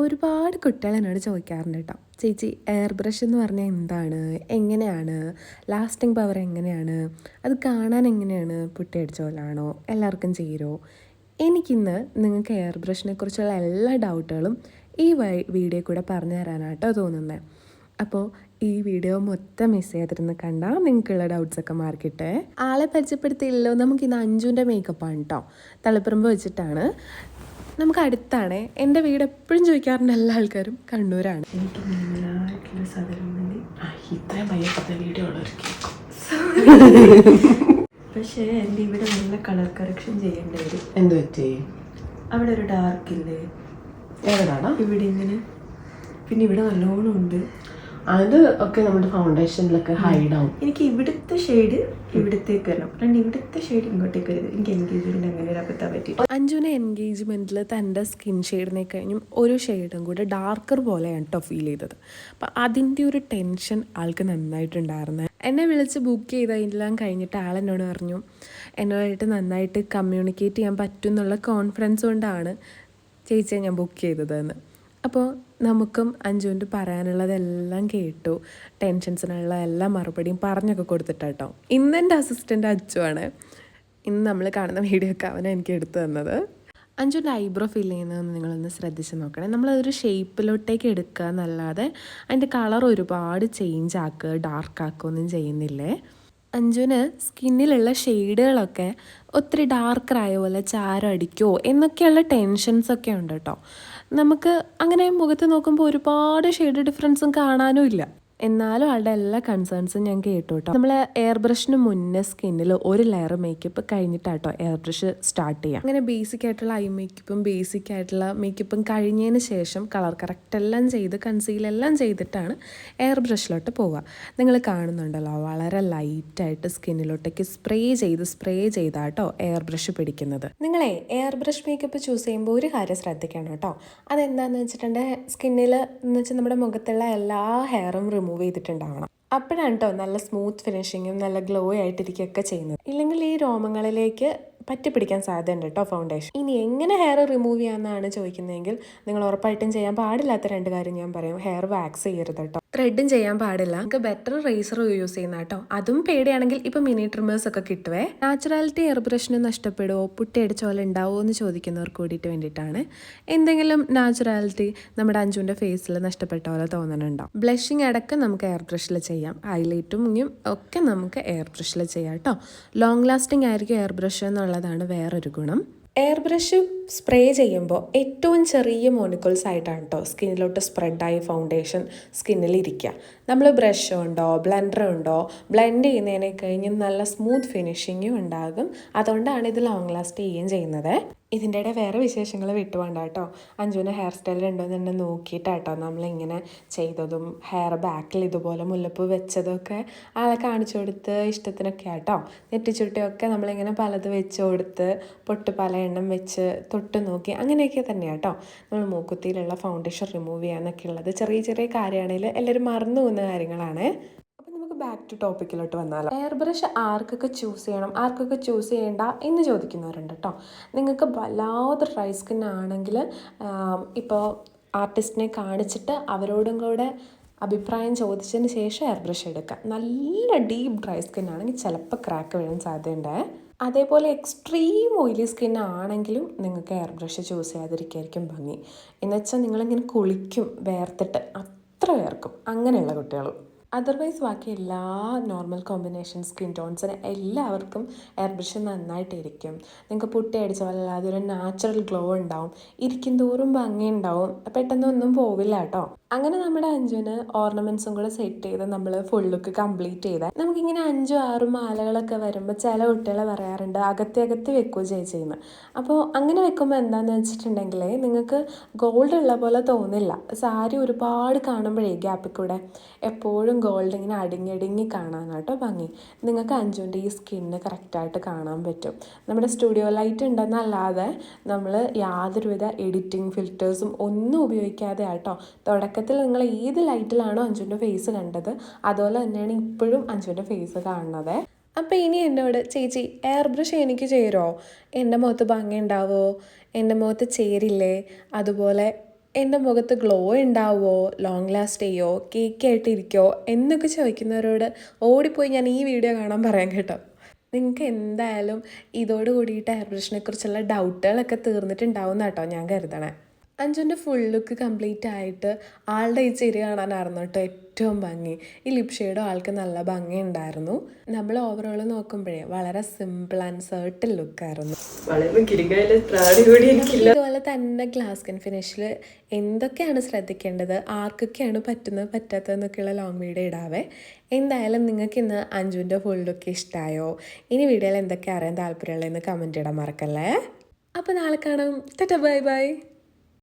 ഒരുപാട് കുട്ടികൾ എന്നോട് ചോദിക്കാറുണ്ട് കേട്ടോ. ചേച്ചി എയർ ബ്രഷ് എന്ന് പറഞ്ഞാൽ എന്താണ്? എങ്ങനെയാണ്? ലാസ്റ്റിംഗ് പവർ എങ്ങനെയാണ്? അത് കാണാൻ എങ്ങനെയാണ്? പുട്ടിയടിച്ച പോലാണോ എല്ലാവർക്കും ചേരുമോ എനിക്കിന്ന് നിങ്ങൾക്ക് എയർ ബ്രഷിനെ കുറിച്ചുള്ള എല്ലാ ഡൗട്ടുകളും ഈ വീഡിയോ കൂടെ പറഞ്ഞു തരാനാട്ടോ തോന്നുന്നത് അപ്പോൾ ഈ വീഡിയോ മൊത്തം മിസ് ചെയ്തിരുന്ന് കണ്ടാൽ നിങ്ങൾക്കുള്ള ഡൗട്ട്സൊക്കെ മാർക്കിട്ടെ ആളെ പരിചയപ്പെടുത്തിയില്ലല്ലോ. നമുക്കിന്ന് അഞ്ജുവിന്റെ മേക്കപ്പാണ് കേട്ടോ തളിപ്പറമ്പ് വെച്ചിട്ടാണ്. നമുക്ക് അടുത്താണ് എന്റെ വീട് എപ്പോഴും ചോദിക്കാറുണ്ട് എല്ലാ ആൾക്കാരും കണ്ണൂരാണ്. എനിക്ക് മെയിനായിട്ടുള്ള സാധനം വേണ്ടി ആ ഇത്രയും ഭയപ്പെട്ട വീഡിയോ ഉള്ളവർക്ക് പക്ഷേ എന്റെ ഇവിടെ നല്ല കളർ കറക്ഷൻ ചെയ്യേണ്ടി വരും. എന്ത് പറ്റി? അവിടെ ഒരു ഡാർക്ക് ഇല്ലേ? ഇവിടെ ഇങ്ങനെ. പിന്നെ ഇവിടെ നല്ലോണം ഉണ്ട്. അത് ഒക്കെ നമ്മുടെ ഫൗണ്ടേഷനിലൊക്കെ ഹൈഡ് ആവും. എനിക്ക് ഇവിടുത്തെ ഷെയ്ഡ് ഇവിടത്തേക്ക് വരണം. രണ്ട് ഇവിടുത്തെ ഷെയ്ഡ് ഇങ്ങോട്ടേക്ക് വരുന്നത് എനിക്ക് എൻഗേജ്മെന്റ് അങ്ങനെ ഒരു അബദ്ധം പറ്റി. അഞ്ജുവിന് എൻഗേജ്മെന്റിൽ തന്റെ സ്കിൻ ഷെയ്ഡിനെ കഴിഞ്ഞും ഒരു ഷെയ്ഡും കൂടെ ഡാർക്കർ പോലെയാണ് കേട്ടോ ഫീൽ ചെയ്തത്. അപ്പം അതിന്റെ ഒരു ടെൻഷൻ ആൾക്ക് നന്നായിട്ടുണ്ടായിരുന്നു. എന്നെ വിളിച്ച് ബുക്ക് ചെയ്തെല്ലാം കഴിഞ്ഞിട്ട് ആൾ എന്നോട് പറഞ്ഞു എന്നോടായിട്ട് നന്നായിട്ട് കമ്മ്യൂണിക്കേറ്റ് ചെയ്യാൻ പറ്റും എന്നുള്ള കോൺഫിഡൻസ് കൊണ്ടാണ് ചേച്ചിയെ ഞാൻ ബുക്ക് ചെയ്തതെന്ന്. അപ്പോൾ നമുക്കും അഞ്ജുവിന്റെ പറയാനുള്ളതെല്ലാം കേട്ടു. ടെൻഷൻസിനുള്ള എല്ലാ മറുപടിയും പറഞ്ഞൊക്കെ കൊടുത്തിട്ടാട്ടോ. ഇന്ന് എന്റെ അസിസ്റ്റന്റ് അച്ചുവാണ് ഇന്ന് നമ്മൾ കാണുന്ന വീഡിയോ ഒക്കെ അവനെ എനിക്ക് എടുത്തു തന്നത്. അഞ്ചുന്റെ ഐബ്രോ ഫിൽ ചെയ്യുന്നതെന്ന് നിങ്ങളൊന്ന് ശ്രദ്ധിച്ച് നോക്കണേ. നമ്മളതൊരു ഷേപ്പിലോട്ടേക്ക് എടുക്കുക എന്നല്ലാതെ അതിന്റെ കളർ ഒരുപാട് ചേഞ്ച് ആക്കുക ഡാർക്ക് ആക്കുകയൊന്നും ചെയ്യുന്നില്ലേ? അഞ്ജുന് സ്കിന്നിലുള്ള ഷെയ്ഡുകളൊക്കെ ഒത്തിരി ഡാർക്കറായ പോലെ ചാരം അടിക്കുമോ എന്നൊക്കെയുള്ള ടെൻഷൻസൊക്കെ ഉണ്ട് കേട്ടോ നമുക്ക് അങ്ങനെ മുഖത്ത് നോക്കുമ്പോൾ ഒരുപാട് ഷെയ്ഡ് ഡിഫറൻസും കാണാനും ഇല്ല. എന്നാലും ആളുടെ എല്ലാ കൺസേൺസും ഞാൻ കേട്ടു കേട്ടോ നമ്മൾ എയർ ബ്രഷിന് മുന്നേ സ്കിന്നിൽ ഒരു ലെയർ മേക്കപ്പ് കഴിഞ്ഞിട്ടാട്ടോ എയർ ബ്രഷ് സ്റ്റാർട്ട് ചെയ്യാം. അങ്ങനെ ബേസിക് ആയിട്ടുള്ള ഐ മേക്കപ്പും ബേസിക് ആയിട്ടുള്ള മേക്കപ്പും കഴിഞ്ഞതിന് ശേഷം കളർ കറക്റ്റ് എല്ലാം ചെയ്ത് കൺസീൽ എല്ലാം ചെയ്തിട്ടാണ് എയർ ബ്രഷിലോട്ട് പോവുക നിങ്ങൾ കാണുന്നുണ്ടല്ലോ വളരെ ലൈറ്റായിട്ട് സ്കിന്നിലോട്ടേക്ക് സ്പ്രേ ചെയ്ത് സ്പ്രേ ചെയ്താട്ടോ എയർ ബ്രഷ് പിടിക്കുന്നത്. നിങ്ങളെ എയർ ബ്രഷ് മേക്കപ്പ് ചൂസ് ചെയ്യുമ്പോൾ ഒരു കാര്യം ശ്രദ്ധിക്കണം കേട്ടോ. അതെന്താണെന്ന് വെച്ചിട്ടുണ്ടെങ്കിൽ സ്കിന്നിൽ എന്ന് വെച്ചാൽ നമ്മുടെ മുഖത്തുള്ള എല്ലാ ഹെയറും റിമൂവ് ചെയ്തിട്ടുണ്ടാവണം. അപ്പോഴാണ് കേട്ടോ നല്ല സ്മൂത്ത് ഫിനിഷിങ്ങും നല്ല ഗ്ലോ ആയിട്ടിരിക്കുകയൊക്കെ ചെയ്യുന്നത്. ഇല്ലെങ്കിൽ ഈ രോമങ്ങളിലേക്ക് പറ്റിപ്പിടിക്കാൻ സാധ്യതയുണ്ട് കേട്ടോ ഫൗണ്ടേഷൻ ഇനി എങ്ങനെ ഹെയർ റിമൂവ് ചെയ്യാമെന്നാണ് ചോദിക്കുന്നതെങ്കിൽ നിങ്ങൾ ഉറപ്പായിട്ടും ചെയ്യാൻ പാടില്ലാത്ത രണ്ട് കാര്യം ഞാൻ പറയും. ഹെയർ വാക്സ് ചെയ്യരുത് കേട്ടോ ത്രെഡും ചെയ്യാൻ പാടില്ല. നമുക്ക് ബെറ്റർ റേസർ യൂസ് ചെയ്യുന്ന കേട്ടോ. അതും പേടിയാണെങ്കിൽ ഇപ്പൊ മിനി ട്രിമേഴ്സ് ഒക്കെ കിട്ടുവേ. നാച്ചുറാലിറ്റി എയർ ബ്രഷിന് നഷ്ടപ്പെടുമോ പുട്ടിയടിച്ച പോലെ ഉണ്ടാവുമോ എന്ന് ചോദിക്കുന്നവർക്ക് കൂടിയിട്ട് വേണ്ടിയിട്ടാണ്. എന്തെങ്കിലും നാച്ചുറാലിറ്റി നമ്മുടെ അഞ്ചുവിന്റെ ഫേസിൽ നഷ്ടപ്പെട്ട പോലെ തോന്നണുണ്ടോ? ബ്ലഷിങ് അടക്കം നമുക്ക് എയർ ബ്രഷിൽ ചെയ്യാം. ഹൈലൈറ്റും ഒക്കെ നമുക്ക് എയർ ബ്രഷിൽ ചെയ്യാം കേട്ടോ. ലോങ് ലാസ്റ്റിംഗ് ആയിരിക്കും എയർ ബ്രഷ് എന്നുള്ളതാണ് വേറൊരു ഗുണം. എയർ ബ്രഷ് സ്പ്രേ ചെയ്യുമ്പോൾ ഏറ്റവും ചെറിയ മോണിക്കിൾസ് ആയിട്ടാണ് കേട്ടോ സ്കിന്നിലോട്ട് സ്പ്രെഡായി ഫൗണ്ടേഷൻ സ്കിന്നിൽ ഇരിക്കുക നമ്മൾ ബ്രഷ് ഉണ്ടോ ബ്ലെൻഡർ ഉണ്ടോ ബ്ലെൻഡ് ചെയ്യുന്നതിനെ കഴിഞ്ഞ് നല്ല സ്മൂത്ത് ഫിനിഷിങ്ങും ഉണ്ടാകും. അതുകൊണ്ടാണ് ഇത് ലോങ് ലാസ്റ്റ് ചെയ്യുകയും ചെയ്യുന്നത്. ഇതിന്റെ ഇടയിൽ വേറെ വിശേഷങ്ങൾ വിട്ടുപോണ്ട കേട്ടോ അഞ്ജുവിന് ഹെയർ സ്റ്റൈൽ ഉണ്ടോ എന്ന് തന്നെ നോക്കിയിട്ടാട്ടോ നമ്മളിങ്ങനെ ചെയ്തതും. ഹെയർ ബാക്കിൽ ഇതുപോലെ മുല്ലപ്പൂ വെച്ചതൊക്കെ ആളെ കാണിച്ചു കൊടുത്ത് ഇഷ്ടത്തിനൊക്കെ ആട്ടോ നെറ്റിച്ചുട്ടിയൊക്കെ നമ്മളിങ്ങനെ പലത് വെച്ച് കൊടുത്ത് പൊട്ട് പല എണ്ണം വെച്ച് തൊട്ട് നോക്കി അങ്ങനെയൊക്കെ തന്നെ കേട്ടോ നമ്മൾ മൂക്കുത്തിയിലുള്ള ഫൗണ്ടേഷൻ റിമൂവ് ചെയ്യാന്നൊക്കെ ഉള്ളത്. ചെറിയ ചെറിയ കാര്യമാണെങ്കിൽ എല്ലാവരും മറന്നു പോകുന്ന കാര്യങ്ങളാണ്. ബാക്ക് ടു ടോപ്പിക്കിലോട്ട് വന്നാലോ. എയർ ബ്രഷ് ആർക്കൊക്കെ ചൂസ് ചെയ്യണം ആർക്കൊക്കെ ചൂസ് ചെയ്യേണ്ട എന്ന് ചോദിക്കുന്നവരുണ്ട് കേട്ടോ നിങ്ങൾക്ക് വല്ലാതെ ഡ്രൈ സ്കിൻ ആണെങ്കിൽ ഇപ്പോൾ ആർട്ടിസ്റ്റിനെ കാണിച്ചിട്ട് അവരോടും കൂടെ അഭിപ്രായം ചോദിച്ചതിന് ശേഷം എയർ ബ്രഷ് എടുക്കുക. നല്ല ഡീപ്പ് ഡ്രൈ സ്കിൻ ആണെങ്കിൽ ചിലപ്പോൾ ക്രാക്ക് വീഴാൻ സാധ്യതയുണ്ട്. അതേപോലെ എക്സ്ട്രീം ഓയിലി സ്കിൻ ആണെങ്കിലും നിങ്ങൾക്ക് എയർ ബ്രഷ് ചൂസ് ചെയ്യാതിരിക്കായിരിക്കും ഭംഗി. എന്നുവെച്ചാൽ നിങ്ങളിങ്ങനെ കുളിക്കും വേർത്തിട്ട് അത്ര വേർക്കും. അങ്ങനെയുള്ള കുട്ടികളും. അതർവൈസ് ബാക്കി എല്ലാ നോർമൽ കോമ്പിനേഷൻ സ്കിൻ ടോൺസിന് എല്ലാവർക്കും എയർ ബ്രഷ് നന്നായിട്ടിരിക്കും. നിങ്ങൾക്ക് പുട്ടി അടിച്ച പോലെ അല്ലാതെ ഒരു നാച്ചുറൽ ഗ്ലോ ഉണ്ടാവും. ഇരിക്കും തോറും ഭംഗി ഉണ്ടാവും പെട്ടെന്നൊന്നും പോവില്ല കേട്ടോ. അങ്ങനെ നമ്മുടെ അഞ്ചുവിന് ഓർണമെന്റ്സും കൂടെ സെറ്റ് ചെയ്ത് നമ്മൾ ഫുൾ ലുക്ക് കംപ്ലീറ്റ് ചെയ്താൽ നമുക്കിങ്ങനെ അഞ്ചും ആറും മാലകളൊക്കെ വരുമ്പോൾ ചില കുട്ടികളെ പറയാറുണ്ട് അകത്തെ അകത്ത് വെക്കുകയോ ചേച്ചിന്ന് അപ്പോൾ അങ്ങനെ വെക്കുമ്പോൾ എന്താണെന്ന് വെച്ചിട്ടുണ്ടെങ്കിൽ നിങ്ങൾക്ക് ഗോൾഡ് ഉള്ള പോലെ തോന്നില്ല. സാരി ഒരുപാട് കാണുമ്പോഴേ ഗ്യാപ്പിൽ കൂടെ എപ്പോഴും ഗോൾഡ് ഇങ്ങനെ അടിങ്ങടിങ്ങി കാണാനാട്ടോ ഭംഗി. നിങ്ങൾക്ക് അഞ്ചുവിന്റെ ഈ സ്കിന്ന് കറക്റ്റായിട്ട് കാണാൻ പറ്റും. നമ്മുടെ സ്റ്റുഡിയോ ലൈറ്റ് ഉണ്ടെന്നല്ലാതെ നമ്മൾ യാതൊരുവിധ എഡിറ്റിംഗ് ഫിൽറ്റേഴ്സും ഒന്നും ഉപയോഗിക്കാതെ ആട്ടോ തുടക്കത്തിൽ നിങ്ങൾ ഏത് ലൈറ്റിലാണോ അഞ്ചുവിന്റെ ഫേസ് കണ്ടത് അതുപോലെ തന്നെയാണ് ഇപ്പോഴും അഞ്ചുവിന്റെ ഫേസ് കാണുന്നത്. അപ്പോൾ ഇനി എന്നോട് ചേച്ചി എയർ ബ്രഷ് എനിക്ക് ചേരുമോ എന്റെ മുഖത്ത് ഭംഗി ഉണ്ടാവോ? എന്റെ മുഖത്ത് ചേരില്ലേ? അതുപോലെ എന്റെ മുഖത്ത് ഗ്ലോ ഉണ്ടാവുമോ ലോങ് ലാസ്റ്റ് ചെയ്യോ? കേക്ക് ആയിട്ടിരിക്കോ എന്നൊക്കെ ചോദിക്കുന്നവരോട് ഓടിപ്പോയി ഞാൻ ഈ വീഡിയോ കാണാൻ പറയാൻ കേട്ടോ. നിങ്ങൾക്ക് എന്തായാലും ഇതോട് എയർ ബ്രഷിനെ കുറിച്ചുള്ള ഡൗട്ടുകളൊക്കെ തീർന്നിട്ടുണ്ടാവും കേട്ടോ ഞാൻ കരുതണേ. അഞ്ജുന്റെ ഫുൾ ലുക്ക് കംപ്ലീറ്റ് ആയിട്ട് ആളുടെ ഈ ചിരി കാണാനായിരുന്നു കേട്ടോ ഏറ്റവും ഭംഗി. ഈ ലിപ് ഷെയ്ഡും ആൾക്ക് നല്ല ഭംഗി ഉണ്ടായിരുന്നു. നമ്മൾ ഓവറോൾ നോക്കുമ്പോഴേ വളരെ സിമ്പിൾ ആൻഡ് സർട്ടിൽ ലുക്കായിരുന്നു ഇതുപോലെ തന്നെ ഗ്ലാസ് കൺ ഫിനിഷിൽ എന്തൊക്കെയാണ് ശ്രദ്ധിക്കേണ്ടത്? ആർക്കൊക്കെയാണ് പറ്റുന്നത് പറ്റാത്തതെന്നൊക്കെയുള്ള ലോങ് വീഡിയോ ഇടാവേ. എന്തായാലും നിങ്ങൾക്ക് ഇന്ന് അഞ്ജുവിന്റെ ഫുൾ ലുക്ക് ഇഷ്ടമായോ ഇനി വീഡിയോയിൽ എന്തൊക്കെ അറിയാൻ താല്പര്യമുള്ളതെന്ന് കമന്റ് ഇടാൻ മറക്കല്ലേ. അപ്പോൾ നാളെ കാണാം. Tata bye bye